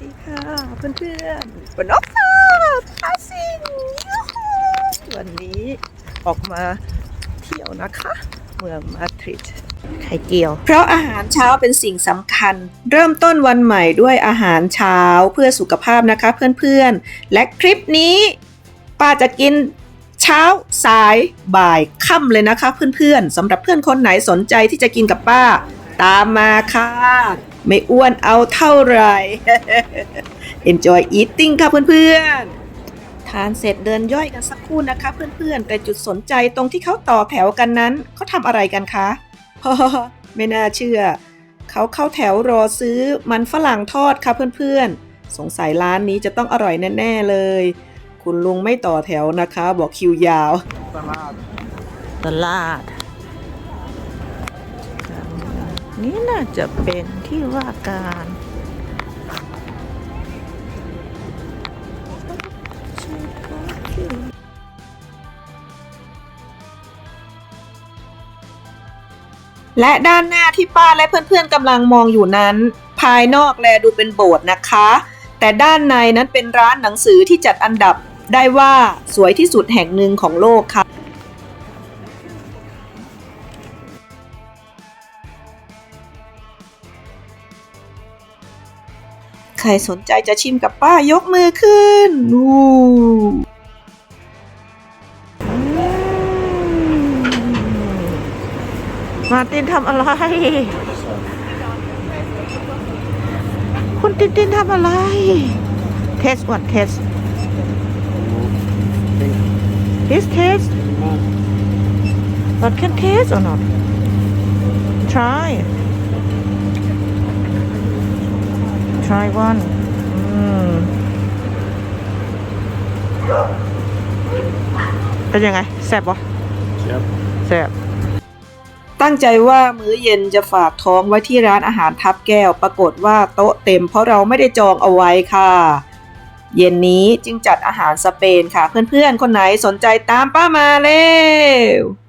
ดีค่ะเพื่อนๆปนกค่ะพาสิงยูฮูวันนี้ออกมาเที่ยวนะคะ เมืองมาดริดไข่เกียว เพราะอาหารเช้าเป็นสิ่งสำคัญ เริ่มต้นวันใหม่ด้วยอาหารเช้าเพื่อสุขภาพนะคะเพื่อนๆ และคลิปนี้ป้าจะกินเช้าสายบ่ายค่ำเลยนะคะเพื่อนๆสำหรับเพื่อนคนไหนสนใจที่จะกินกับป้า ตามมาค่ะ ไม่อ้วนเอาเท่าไหร่ Enjoy eating ค่ะเพื่อนๆ ทานเสร็จเดินย่อยกันสักครู่นะคะเพื่อนๆ แต่จุดสนใจตรงที่เขาต่อแถวกันนั้นเขาทำอะไรกันคะไม่น่าเชื่อ เขาเข้าแถวรอซื้อมันฝรั่งทอดค่ะเพื่อนๆ สงสัยร้านนี้จะต้องอร่อยแน่ๆเลย คุณลุงไม่ต่อแถวนะคะ บอกคิวยาว ตลาด ตลาด นี่น่าจะเป็นที่ว่าการและด้านหน้าที่ป้าและเพื่อนๆกำลังมองอยู่นั้น ภายนอกแลดูเป็นโบสถ์นะคะ แต่ด้านในนั้นเป็นร้านหนังสือที่จัดอันดับได้ว่าสวยที่สุดแห่งหนึ่งของโลกค่ะ ใครสนใจจะชิมกับป้ายกมือขึ้นนู่มาร์ตินทำอะไร คุณตินตินทำอะไร เทสก่อนเทส this taste but can taste or not try try one อืมเป็นยังไงแซ่บปะเชียบแซ่บตั้งใจว่ามื้อเย็นจะฝากท้องไว้ที่ร้านอาหารทับแก้ว ปรากฏว่าโต๊ะเต็มเพราะเราไม่ได้จองเอาไว้ค่ะ เย็นนี้จึงจัดอาหารสเปนค่ะ เพื่อนๆ คนไหนสนใจตามป้ามาเร็ว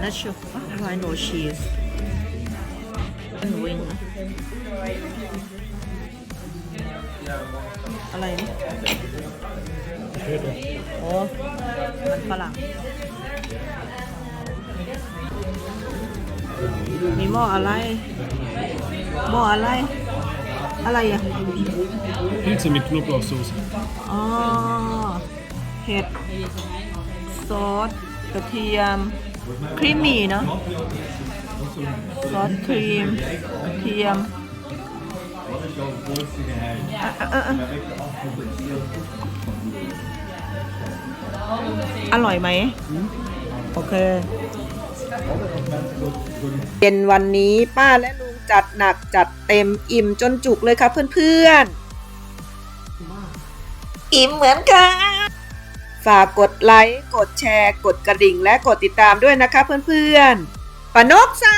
Not sure. Why no cheese? And wing. อะไรนี่โอ้มันฝรั่งมีหม้ออะไร หม้ออะไร อะไรอะ Pizza mit Knoblauchsoße. อ๋อ เห็ด ซอส กระเทียม ครีมมี่เนาะซอสครีมกระเทียมอะอะอะอร่อยไหม โอเค เย็นวันนี้ป้าและลุงจัดหนักจัดเต็มอิ่มจนจุกเลยค่ะเพื่อนๆ อิ่มเหมือนกัน ฝากกดไลค์กดแชร์ กดกระดิ่ง และกดติดตามด้วยนะคะเพื่อนๆปนกซา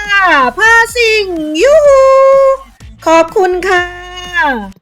พาสิงยูฮูขอบคุณค่ะ